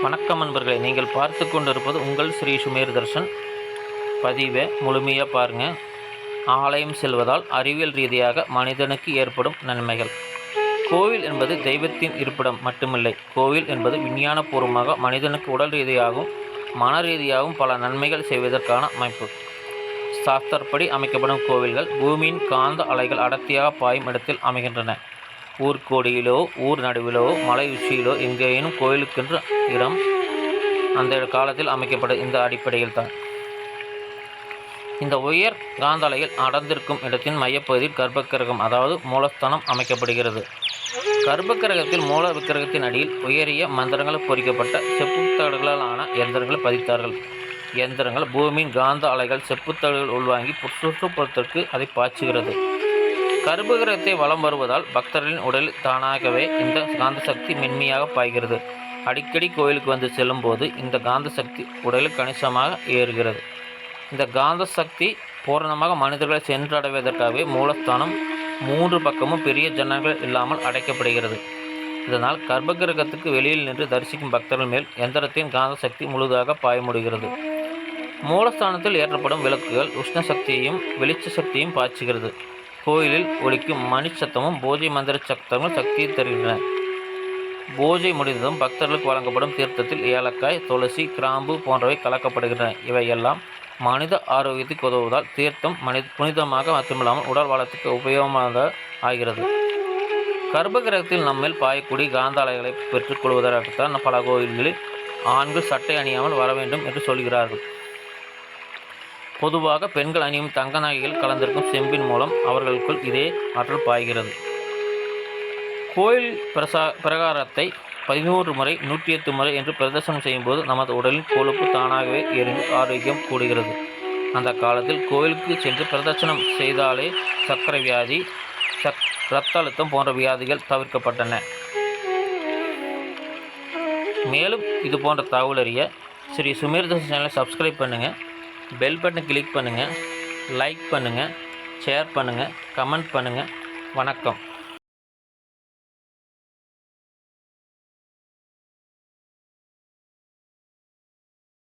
வணக்கம் நண்பர்களே. நீங்கள் பார்த்து கொண்டிருப்பது உங்கள் ஸ்ரீ சுமேர் தர்ஷன். பதிவை முழுமையாக பாருங்கள் ஆலயம் செல்வதால் அறிவியல் ரீதியாக மனிதனுக்கு ஏற்படும் நன்மைகள். கோவில் என்பது தெய்வத்தின் இருப்பிடம் மட்டுமில்லை. கோவில் என்பது விஞ்ஞானபூர்வமாக மனிதனுக்கு உடல் ரீதியாகவும் மன ரீதியாகவும் பல நன்மைகள் செய்வதற்கான அமைப்பு. சாஸ்திரப்படி அமைக்கப்படும் கோவில்கள் பூமியின் காந்த அலைகள் அடர்த்தியாக பாயும் இடத்தில் அமைகின்றன. ஊர்கோடியிலோ ஊர் நடுவிலோ மலை உச்சியிலோ எங்கேனும் கோயிலுக்கென்று இடம் அந்த காலத்தில் அமைக்கப்பட்ட இந்த அடிப்படையில் தான். இந்த உயர் காந்த அடர்ந்திருக்கும் இடத்தின் மையப்பகுதியில் கர்ப்பக்கிரகம் அதாவது மூலஸ்தானம் அமைக்கப்படுகிறது. கர்ப்பக்கிரகத்தில் மூல விக்கிரகத்தின் அடியில் உயரிய மந்திரங்கள் பொறிக்கப்பட்ட செப்புத்தடுகளாலான எந்திரங்கள் பதித்தார்கள். எந்திரங்கள் பூமியின் காந்த அலைகள் செப்புத்தடுகள் உள்வாங்கி சுற்றுப்புறத்திற்கு அதை பாய்ச்சுகிறது. கர்ப்பகிரகத்தை வலம் வருவதால் பக்தர்களின் உடலில் தானாகவே இந்த காந்த சக்தி மென்மையாக பாய்கிறது. அடிக்கடி கோயிலுக்கு வந்து செல்லும் போது இந்த காந்த சக்தி உடலில் கணிசமாக ஏறுகிறது. இந்த காந்த சக்தி பூரணமாக மனிதர்களை சென்றடைவதற்காகவே மூலஸ்தானம் மூன்று பக்கமும் பெரிய ஜன்னல்கள் இல்லாமல் அடைக்கப்படுகிறது. இதனால் கர்ப்பகிரகத்துக்கு வெளியில் நின்று தரிசிக்கும் பக்தர்கள் மேல் எந்திரத்தின் காந்த சக்தி முழுதாக பாய முடிகிறது மூலஸ்தானத்தில் ஏற்றப்படும் விளக்குகள் உஷ்ண சக்தியையும் வெளிச்ச சக்தியையும் பாய்ச்சுகிறது. கோயிலில் ஒழிக்கும் மணி சத்தமும் பூஜை மந்திர சத்தமும் சக்தியை தருகின்றன. பூஜை முடிந்ததும் பக்தர்களுக்கு வழங்கப்படும் தீர்த்தத்தில் ஏலக்காய் துளசி கிராம்பு போன்றவை கலக்கப்படுகின்றன. இவையெல்லாம் மனித ஆரோக்கியத்துக்கு உதவுவதால் தீர்த்தம் மனித புனிதமாக மட்டுமில்லாமல் உடல் வளத்துக்கு உபயோகமாக ஆகிறது. கர்ப்பகிரகத்தில் நம்மேல் பாயக்கூடிய காந்தாலைகளை பெற்றுக்கொள்வதற்குத்தான் பல கோயில்களில் ஆண்கள் சட்டை அணியாமல் வர வேண்டும் என்று சொல்கிறார்கள். பொதுவாக பெண்கள் அணியும் தங்க நகைகள் கலந்திருக்கும் செம்பின் மூலம் அவர்களுக்குள் இதே ஆற்றல் பாய்கிறது. கோயில் பிரசா பிரகாரத்தை பதினோரு முறை நூற்றி எட்டு முறை என்று பிரதர்சனம் செய்யும்போது நமது உடலில் கொழுப்பு தானாகவே எரிந்து ஆரோக்கியம் கூடுகிறது. அந்த காலத்தில் கோயிலுக்கு சென்று பிரதர்சனம் செய்தாலே சர்க்கரை வியாதி சக் இரத்த அழுத்தம் போன்ற வியாதிகள் தவிர்க்கப்பட்டன. மேலும் இது போன்ற தகவல் அறிய ஸ்ரீ சுமீர் தர்ஷன் சேனலை சப்ஸ்கிரைப் பண்ணுங்கள் பெல் பட்டனை கிளிக் பண்ணுங்கள் லைக் பண்ணுங்கள் ஷேர் பண்ணுங்கள் கமெண்ட் பண்ணுங்கள் வணக்கம்.